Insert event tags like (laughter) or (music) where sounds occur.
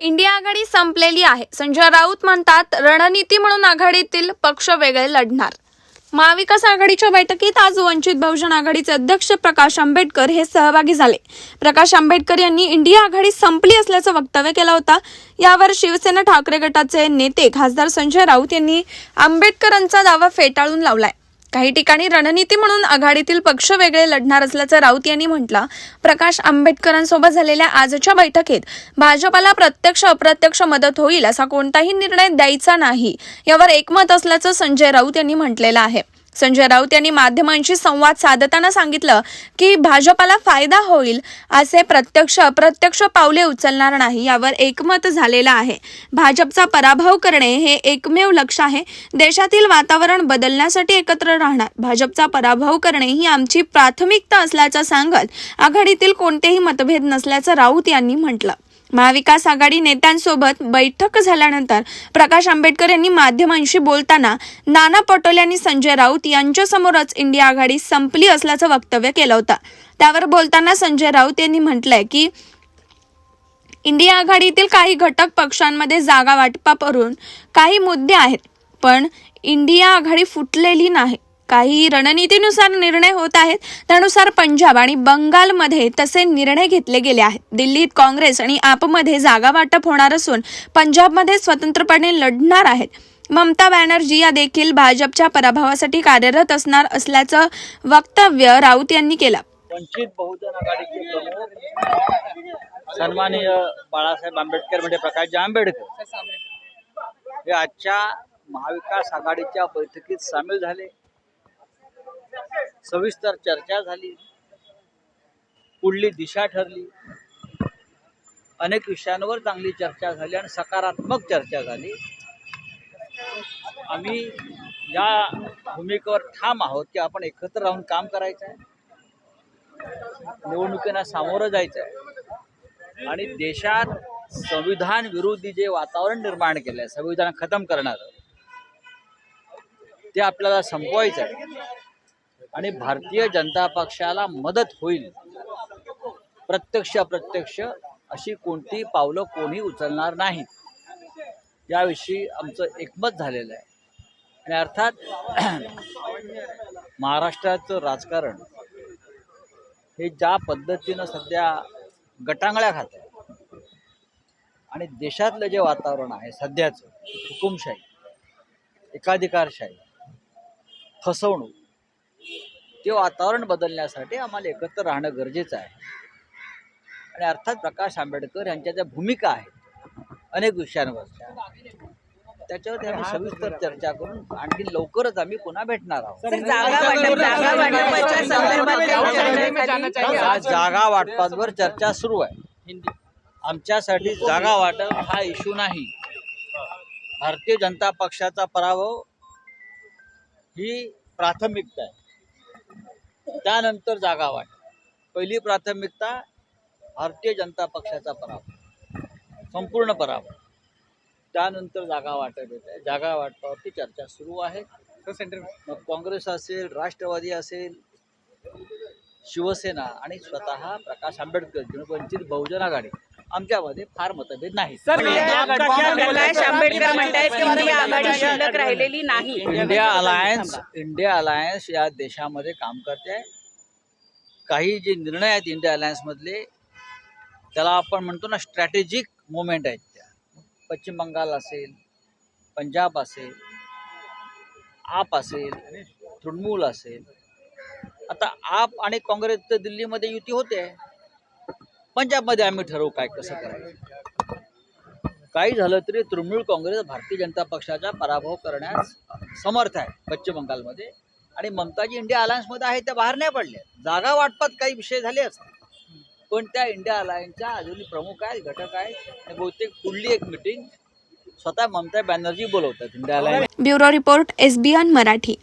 India आघाडी संपलेली आहे. संजय राऊत म्हणतात रणनीती म्हणून आघाडीतील पक्ष वेगळे लढणार. महाविकास आघाडीच्या बैठकीत आज वंचित बहुजन आघाडीचे अध्यक्ष प्रकाश आंबेडकर हे सहभागी झाले. प्रकाश आंबेडकर यांनी इंडिया आघाडी संपली असल्याचं वक्तव्य केलं होतं. यावर शिवसेना ठाकरे गटाचे नेते खासदार संजय राऊत यांनी आंबेडकरांचा दावा फेटाळून लावलाय. काही ठिकाणी रणनीती म्हणून आघाडीतील पक्ष वेगळे लढणार असल्याचं राऊत यांनी म्हटलं. प्रकाश आंबेडकरांसोबत झालेल्या आजच्या बैठकीत भाजपाला प्रत्यक्ष अप्रत्यक्ष मदत होईल असा कोणताही निर्णय द्यायचा नाही. यावर एकमत असल्याचं संजय राऊत यांनी म्हटलेलं आहे. संजय राऊत यांनी माध्यमांशी संवाद साधताना सांगितलं की भाजपाला फायदा होईल असे प्रत्यक्ष अप्रत्यक्ष पावले उचलणार नाही यावर एकमत झालेलं आहे. भाजपचा पराभव करणे हे एकमेव लक्ष आहे. देशातील वातावरण बदलण्यासाठी एकत्र राहणार. भाजपचा पराभव करणे ही आमची प्राथमिकता असल्याचं सांगत आघाडीतील कोणतेही मतभेद नसल्याचं राऊत यांनी म्हटलं. महाविकास आघाडी नेत्यांसोबत बैठक झाल्यानंतर प्रकाश आंबेडकर यांनी माध्यमांशी बोलताना नाना पटोले आणि संजय राऊत यांच्यासमोरच इंडिया आघाडी संपली असल्याचं वक्तव्य केलं होतं. त्यावर बोलताना संजय राऊत यांनी म्हटलंय की इंडिया आघाडीतील काही घटक पक्षांमध्ये जागा वाटपा करून काही मुद्दे आहेत पण इंडिया आघाडी फुटलेली नाही. काही रणनीतीनुसार निर्णय होत आहेत त्यानुसार पंजाब आणि बंगालमध्ये तसे निर्णय घेतले गेले आहेत. दिल्लीत काँग्रेस आणि आपमध्ये जागा वाटप होणार असून पंजाबमध्ये स्वतंत्रपणे लढणार आहेत. ममता बॅनर्जी या देखील भाजपच्या पराभवासाठी कार्यरत असणार असल्याचं वक्तव्य राऊत यांनी केलं. वंचित बहुजन आघाडीचे प्रमुख सन्माननीय बाळासाहेब आंबेडकर म्हणजे प्रकाशजी आंबेडकर. हे आजच्या महाविकास आघाडीच्या बैठकीत सामील झाले. सविस्तर चर्चा झाली. पुढली दिशा ठरली. अनेक विषयांवर चांगली चर्चा झाली आणि सकारात्मक चर्चा झाली. आम्ही या भूमिकेवर ठाम आहोत की आपण एकत्र राहून काम करायचं आहे निवडणुकींना सामोरं जायचं आहे आणि देशात संविधान विरोधी जे वातावरण निर्माण केलं आहे संविधान खतम करणारं ते आपल्याला संपवायचं आहे आणि भारतीय जनता पक्षाला मदत होईल. प्रत्यक्ष अप्रत्यक्ष अशी कोणती पावलं कोणी उचलणार नाही. याविषयी आमचं एकमत झालेलं आहे. आणि अर्थात (clears throat) महाराष्ट्राचं राजकारण हे ज्या पद्धतीनं सध्या गटांगळ्या खात आहे आणि देशातलं जे वातावरण आहे सध्याचं हुकुमशाही एकाधिकारशाही फसवणूक ते वातावरण बदलण्यासाठी आम्हाला एकत्र राहणं गरजेचं आहे. आणि अर्थात प्रकाश आंबेडकर यांच्या ज्या भूमिका आहेत अनेक विषयांवरच्या त्याच्यावर आम्ही सविस्तर चर्चा करून आणखी लवकरच आम्ही पुन्हा भेटणार आहोत. जागा वाटपावर चर्चा सुरू आहे. आमच्यासाठी जागा वाटप हा इश्यू नाही. भारतीय जनता पक्षाचा पराभव ही प्राथमिकता आहे. त्यानंतर जागा वाटप पहिली प्राथमिकता भारतीय जनता पक्षाचा पराभव. संपूर्ण पराभव. त्यानंतर जागा वाटप येत आहे जागा वाटपावरती चर्चा सुरू आहे. मग काँग्रेस असेल राष्ट्रवादी असेल शिवसेना आणि स्वतः प्रकाश आंबेडकर वंचित बहुजन आघाडी. आमच्यामध्ये फार मतभेद नाही. प्रकाश आंबेडकर म्हणतायत की इंडिया आघाडी शिल्लक राहिलेली नाही. इंडिया अलायन्स इंडिया अलायन्स या देशामध्ये काम करते. आहे काही जे निर्णय आहेत इंडिया अलायन्स मधले त्याला आपण म्हणतो ना स्ट्रॅटेजिक मुवमेंट आहेत त्या. पश्चिम बंगाल असेल पंजाब असेल आप असेल तृणमूल असेल. आता आप आणि काँग्रेस तर दिल्लीमध्ये युती होते. पंजाबमध्ये आम्ही ठरवू काय कसं करायचं. काही झालं तरी तृणमूल काँग्रेस भारतीय जनता पक्षाचा पराभव करण्यास समर्थ आहे पश्चिम बंगालमध्ये. आणि ममताजी इंडिया अलायन्समध्ये आहे त्या बाहेर नाही पडल्या जागा वाटपात काही विषय झाले असतात पण त्या इंडिया अलायन्सच्या अजूनही प्रमुख आहेत घटक आहेत. बहुतेक पुढली एक मिटिंग स्वतः ममता बॅनर्जी बोलवतात India alliance. Bureau report SBN Marathi.